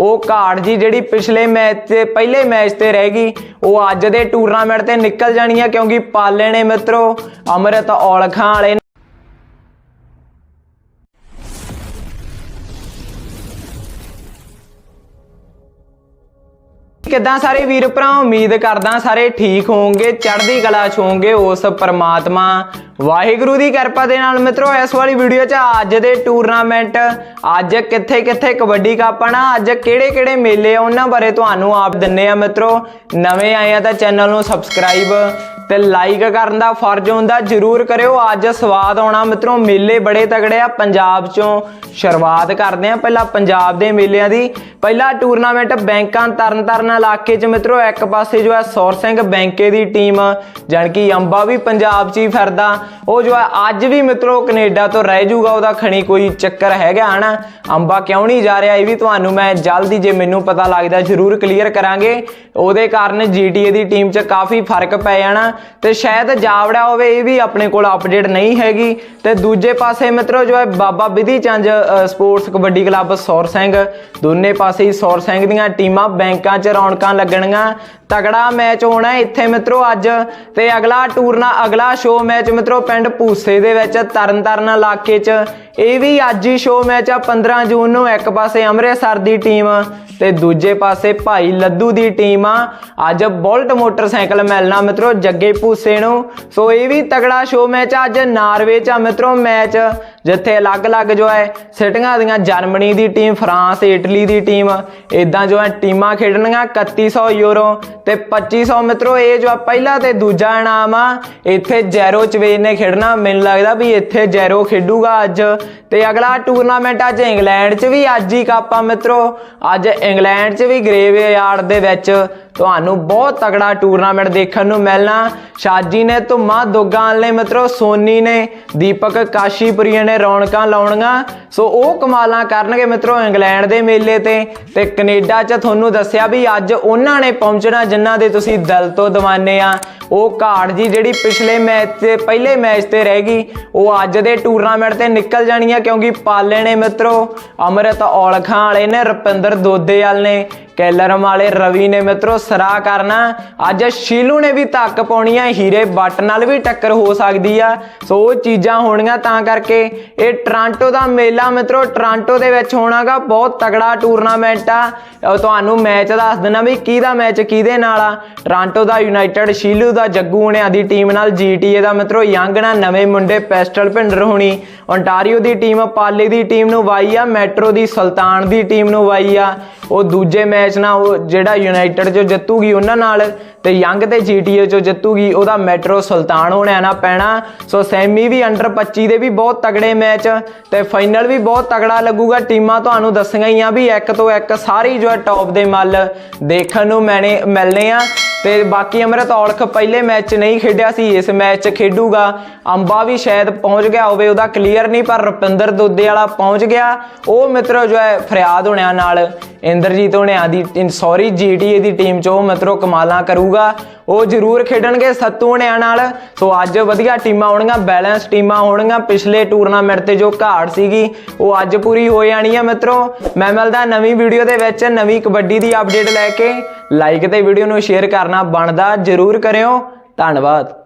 ਉਹ ਘਾਟ ਜੀ ਜਿਹੜੀ ਪਿਛਲੇ ਮੈਚ ਤੇ, ਪਹਿਲੇ ਮੈਚ ਤੇ ਰਹਿ ਗਈ, ਉਹ ਅੱਜ ਦੇ ਟੂਰਨਾਮੈਂਟ ਤੇ ਨਿਕਲ ਜਾਣੀ ਆ ਕਿਉਂਕਿ ਪਾਲੇ ਨੇ ਮਿੱਤਰੋ, ਅਮਰਤ ਔਲਖਾਂ ਵਾਲੇ ਕਿੱਦਾਂ ਸਾਰੇ ਵੀਰ ਭਰਾ, ਉਮੀਦ ਕਰਦਾ ਸਾਰੇ ਠੀਕ ਹੋਵੋਗੇ, ਚੜ੍ਹਦੀ ਕਲਾ ਚ ਹੋਵੋਗੇ ਉਸ ਪਰਮਾਤਮਾ। ਵਾਹਿਗੁਰੂ ਦੀ ਕਿਰਪਾ ਦੇ ਨਾਲ ਮਿੱਤਰੋ, ਇਸ ਵਾਲੀ ਵੀਡੀਓ 'ਚ ਅੱਜ ਦੇ ਟੂਰਨਾਮੈਂਟ ਅੱਜ ਕਿੱਥੇ ਕਿੱਥੇ ਕਬੱਡੀ ਕੱਪ ਆਣਾ ਅੱਜ ਕਿਹੜੇ ਕਿਹੜੇ ਮੇਲੇ ਆ, ਉਹਨਾਂ ਬਾਰੇ ਤੁਹਾਨੂੰ ਆਪ ਦਿੰਨੇ ਆ ਮਿੱਤਰੋ। ਨਵੇਂ ਆਏ ਆ ਤਾਂ ਚੈਨਲ ਨੂੰ ਸਬਸਕ੍ਰਾਈਬ ਤੇ ਲਾਈਕ ਕਰਨ ਦਾ ਫਰਜ਼ ਹੁੰਦਾ, ਜਰੂਰ ਕਰਿਓ। ਅੱਜ ਸਵਾਦ ਆਉਣਾ ਮਿੱਤਰੋ, ਮੇਲੇ ਬੜੇ ਤਗੜੇ ਆ, ਪੰਜਾਬ ਚੋਂ ਸ਼ੁਰੂਆਤ ਕਰਦੇ ਆ। ਪਹਿਲਾਂ ਪੰਜਾਬ ਦੇ ਮੇਲਿਆਂ ਦੀ, ਪਹਿਲਾ ਟੂਰਨਾਮੈਂਟ ਬੈਂਕਾਂ ਤਰਨਤਾਰਨ ਇਲਾਕੇ 'ਚ ਮਿੱਤਰੋ, ਇੱਕ ਪਾਸੇ ਜੋ ਹੈ ਸੌਰ ਸਿੰਘ ਬੈਂਕੇ ਦੀ ਟੀਮ ਜਾਣੀ ਕਿ ਅੰਬਾ ਵੀ ਪੰਜਾਬ 'ਚ ਹੀ ਫਿਰਦਾ। ਉਹ ਜੋ ਹੈ ਅੱਜ ਵੀ ਮਿੱਤਰੋ ਕੈਨੇਡਾ ਤੋਂ ਰਹਿ ਜੂਗਾ, ਉਹਦਾ ਖਣੀ ਕੋਈ ਚੱਕਰ ਹੈਗਾ, ਹਨਾ? ਅੰਬਾ ਕਿਉਂ ਨਹੀਂ ਜਾ ਰਿਹਾ, ਇਹ ਵੀ ਤੁਹਾਨੂੰ ਮੈਂ ਜਲਦੀ ਜੇ ਮੈਨੂੰ ਪਤਾ ਲੱਗਦਾ, ਜਰੂਰ ਕਲੀਅਰ ਕਰਾਂਗੇ। ਉਹਦੇ ਕਾਰਨ GTA ਦੀ ਟੀਮ 'ਚ ਕਾਫੀ ਫ਼ਰਕ ਪੈ ਜਾਣਾ। ਤੇ ਸ਼ਾਇਦ ਜਾਵੜਾ ਹੋਵੇ, ਇਹ ਵੀ ਆਪਣੇ ਕੋਲ ਅਪਡੇਟ ਨਹੀਂ ਹੈਗੀ। ਤੇ ਦੂਜੇ ਪਾਸੇ ਮਿੱਤਰੋ, ਜੋ ਹੈ ਬਾਬਾ ਵਿਧੀ ਚੰਦ ਸਪੋਰਟਸ ਕਬੱਡੀ ਕਲੱਬ ਸੌਰ ਸਿੰਘ। ਦੋਨੇ ਪਾਸੇ ਹੀ ਸੌਰ ਸਿੰਘ ਦੀਆਂ ਟੀਮਾਂ ਬੈਂਕਾਂ 'ਚ ਰੌਣਕਾਂ ਲੱਗਣਗੀਆਂ। ਤਗੜਾ ਮੈਚ ਹੋਣਾ ਇੱਥੇ ਮਿੱਤਰੋ ਅੱਜ। ਤੇ ਅਗਲਾ ਟੂਰਨਾ ਅਗਲਾ ਸ਼ੋਅ ਮੈਚ ਮਿੱਤਰੋ ਪਿੰਡ ਪੂਸੇ ਦੇ ਵਿੱਚ, ਤਰਨਤਾਰਨ ਇਲਾਕੇ 'ਚ। ਇਹ ਵੀ ਅੱਜ ਹੀ ਸ਼ੋਅ ਮੈਚ ਆ 15 ਜੂਨ ਨੂੰ ਇੱਕ ਪਾਸੇ ਅੰਮ੍ਰਿਤਸਰ ਦੀ ਟੀਮ ਤੇ ਦੂਜੇ ਪਾਸੇ ਭਾਈ ਲੱਦੂ ਦੀ ਟੀਮ ਆ। ਅੱਜ ਬੁਲਟ ਮੋਟਰਸਾਈਕਲ ਮਿਲਣਾ ਮਿੱਤਰੋ ਜੱਗੇ ਪੂਸੇ ਨੂੰ ਸੋ ਇਹ ਵੀ ਤਗੜਾ ਸ਼ੋਅ ਮੈਚ ਆ, ਅੱਜ ਨਾਰਵੇ 'ਚ ਆ ਮਿੱਤਰੋ ਮੈਚ ਜਿੱਥੇ ਅਲੱਗ-ਅਲੱਗ ਜੋ ਹੈ, ਸਿਟੀਆਂ ਦੀਆਂ ਜਰਮਨੀ ਦੀ ਟੀਮ, ਫਰਾਂਸ, ਇਟਲੀ ਦੀ ਟੀਮ ਇਦਾਂ ਜੋ ਹੈ, ਟੀਮਾਂ ਖੇਡਣਗੀਆਂ 3100 ਯੂਰੋ। ਤੇ 2500 ਮਿੱਤਰੋ, ਇਹ ਜੋ ਆ ਪਹਿਲਾ ਤੇ ਦੂਜਾ ਇਨਾਮ ਆ, ਇੱਥੇ ਜੈਰੋ ਚਵੇਜ ਨੇ ਖੇਡਣਾ। ਮੈਨੂੰ ਲੱਗਦਾ ਵੀ ਇੱਥੇ ਜੈਰੋ ਖੇਡੂਗਾ ਅੱਜ। ਤੇ ਅਗਲਾ ਟੂਰਨਾਮੈਂਟ ਅੱਜ ਇੰਗਲੈਂਡ 'ਚ ਵੀ, ਅੱਜ ਹੀ ਕੱਪ ਆ ਮਿੱਤਰੋ। ਅੱਜ ਇੰਗਲੈਂਡ 'ਚ ਵੀ ਗ੍ਰੇਵਯਾਰਡ ਦੇ ਵਿੱਚ ਤੁਹਾਨੂੰ ਬਹੁਤ ਤਗੜਾ ਟੂਰਨਾਮੈਂਟ ਦੇਖਣ ਨੂੰ ਮਿਲਣਾ। ਸ਼ਾਜੀ ਨੇ ਧੁੰਮਾ ਦੋਗਾਂ ਨੇ ਮਿੱਤਰੋ, ਸੋਨੀ ਨੇ, ਦੀਪਕ ਕਾਸ਼ੀਪੁਰੀਆ ਨੇ ਰੌਣਕਾਂ ਲਾਉਣੀਆਂ। ਸੋ ਉਹ ਕਮਾਲਾਂ ਕਰਨਗੇ ਮਿੱਤਰੋ ਇੰਗਲੈਂਡ ਦੇ ਮੇਲੇ ਤੇ। ਤੇ ਕੈਨੇਡਾ 'ਚ ਤੁਹਾਨੂੰ ਦੱਸਿਆ ਵੀ ਅੱਜ ਉਹਨਾਂ ਨੇ ਪਹੁੰਚਣਾ ਜਿਨ੍ਹਾਂ ਦੇ ਤੁਸੀਂ ਦਿਲ ਤੋਂ دیਵਾਨੇ ਆ। ਉਹ ਘਾਟ ਜੀ ਜਿਹੜੀ ਪਿਛਲੇ ਮੈਚ ਤੇ, ਪਹਿਲੇ ਮੈਚ ਤੇ ਰਹਿ ਗਈ, ਉਹ ਅੱਜ ਦੇ ਟੂਰਨਾਮੈਂਟ ਤੇ ਨਿਕਲ ਜਾਣੀ ਆ ਕਿਉਂਕਿ ਪਾਲੇ ਨੇ ਮਿੱਤਰੋ, ਅਮਰਤ ਔਲਖਾਂ ਵਾਲੇ ਨੇ, ਰੁਪਿੰਦਰ ਦੋਦੇਵਾਲ ਨੇ। ਕੈਲਰਮ ਵਾਲੇ ਰਵੀ ਨੇ ਮਿੱਤਰੋ ਸਰਾ ਕਰਨਾ। ਅੱਜ ਸ਼ੀਲੂ ਨੇ ਵੀ ਧੱਕ ਪਾਉਣੀ ਆ, ਹੀਰੇ ਬੱਟ ਨਾਲ ਵੀ ਟੱਕਰ ਹੋ ਸਕਦੀ ਆ। ਸੋ ਉਹ ਚੀਜ਼ਾਂ ਹੋਣੀਆਂ ਤਾਂ ਕਰਕੇ ਇਹ ਟ੍ਰਾਂਟੋ ਦਾ ਮੇਲਾ ਮਿੱਤਰੋ, ਟ੍ਰਾਂਟੋ ਦੇ ਵਿੱਚ ਹੋਣਾਗਾ ਬਹੁਤ ਤਗੜਾ ਟੂਰਨਾਮੈਂਟ ਆ। ਤੁਹਾਨੂੰ ਮੈਚ ਦੱਸ ਦਿੰਦਾ ਵੀ ਕਿਹਦਾ ਮੈਚ ਕਿਹਦੇ ਨਾਲ ਆ। ਟ੍ਰਾਂਟੋ ਦਾ ਯੂਨਾਈਟਿਡ, ਸ਼ੀਲੂ ਦਾ, ਜੱਗੂ ਹੁਣਿਆਂ ਦੀ ਟੀਮ ਨਾਲ GTA ਦਾ ਮਿੱਤਰੋ, ਯੰਗ ਨਾ ਨਵੇਂ ਮੁੰਡੇ ਪੈਸਟਲ ਭਿੰਡਰ ਹੋਣੀ। ਓਨਟਾਰੀਓ ਦੀ ਟੀਮ, ਪਾਲੇ ਦੀ ਟੀਮ ਨੂੰ ਵਾਈ ਆ, ਮੈਟਰੋ ਦੀ, ਸੁਲਤਾਨ ਦੀ ਟੀਮ ਨੂੰ ਵਾਈ ਆ। ਉਹ ਦੂਜੇ ਮੈਚ ਨਾਲ ਉਹ ਜਿਹੜਾ ਯੂਨਾਈਟਿਡ ਚੋਂ ਜਿੱਤੂਗੀ ਉਹਨਾਂ ਨਾਲ ਤੇ ਯੰਗ ਤੇ GTA ਚੋਂ ਜਿੱਤੂਗੀ, ਉਹਦਾ ਮੈਟਰੋ ਸੁਲਤਾਨ ਹੋਣਿਆ ਨਾ ਪੈਣਾ। ਸੋ ਸੈਮੀ ਵੀ ਅੰਡਰ 25 ਦੇ ਵੀ ਬਹੁਤ ਤਗੜੇ ਮੈਚ ਤੇ ਫਾਈਨਲ ਵੀ ਬਹੁਤ ਤਗੜਾ ਲੱਗੂਗਾ। ਟੀਮਾਂ ਤੁਹਾਨੂੰ ਦੱਸੀਆਂ ਹੀ ਆ ਵੀ ਇੱਕ ਤੋਂ ਇੱਕ ਸਾਰੀ ਜੋ ਹੈ ਟੌਪ ਦੇ ਮੱਲ ਦੇਖਣ ਨੂੰ ਮੈਨੇ ਮਿਲਨੇ ਆ। ਤੇ ਬਾਕੀ ਅਮਰਤ ਔਲਖ ਪਹਿਲੇ ਮੈਚ 'ਚ ਨਹੀਂ ਖੇਡਿਆ ਸੀ, ਇਸ ਮੈਚ 'ਚ ਖੇਡੂਗਾ। ਅੰਬਾ ਵੀ ਸ਼ਾਇਦ ਪਹੁੰਚ ਗਿਆ ਹੋਵੇ, ਉਹਦਾ ਕਲੀਅਰ ਨਹੀਂ, ਪਰ ਰੁਪਿੰਦਰ ਦੋਦੇ ਵਾਲਾ ਪਹੁੰਚ ਗਿਆ। ਉਹ ਮਿੱਤਰੋ ਜੋ ਹੈ, ਫਰਿਆਦ ਹੋਣਿਆਂ ਨਾਲ, ਇੰਦਰਜੀਤ ਹੋਣਿਆਂ ਦੀ ਸੌਰੀ GTA ਦੀ ਟੀਮ 'ਚ ਉਹ ਮਿੱਤਰੋ ਕਮਾਲਾਂ ਕਰੂਗਾ। ਉਹ ਜ਼ਰੂਰ ਖੇਡਣਗੇ ਸੱਤੂ ਹੋਣਿਆਂ ਨਾਲ। ਸੋ ਅੱਜ ਵਧੀਆ ਟੀਮਾਂ ਹੋਣਗੀਆਂ ਬੈਲੈਂਸ ਟੀਮਾਂ ਹੋਣਗੀਆਂ। ਪਿਛਲੇ ਟੂਰਨਾਮੈਂਟ ਤੇ ਜੋ ਘਾਟ ਸੀਗੀ, ਉਹ ਅੱਜ ਪੂਰੀ ਹੋ ਜਾਣੀ ਆ ਮਿੱਤਰੋ। ਮੈਂ ਮਿਲਦਾ ਨਵੀਂ ਵੀਡੀਓ ਦੇ ਵਿੱਚ, ਨਵੀਂ ਕਬੱਡੀ ਦੀ ਅਪਡੇਟ ਲੈ ਕੇ। ਲਾਈਕ ਤੇ ਵੀਡੀਓ ਨੂੰ ਸ਼ੇਅਰ ਕਰਨਾ ਬਣਦਾ ਜ਼ਰੂਰ ਕਰਿਓ। ਧੰਨਵਾਦ।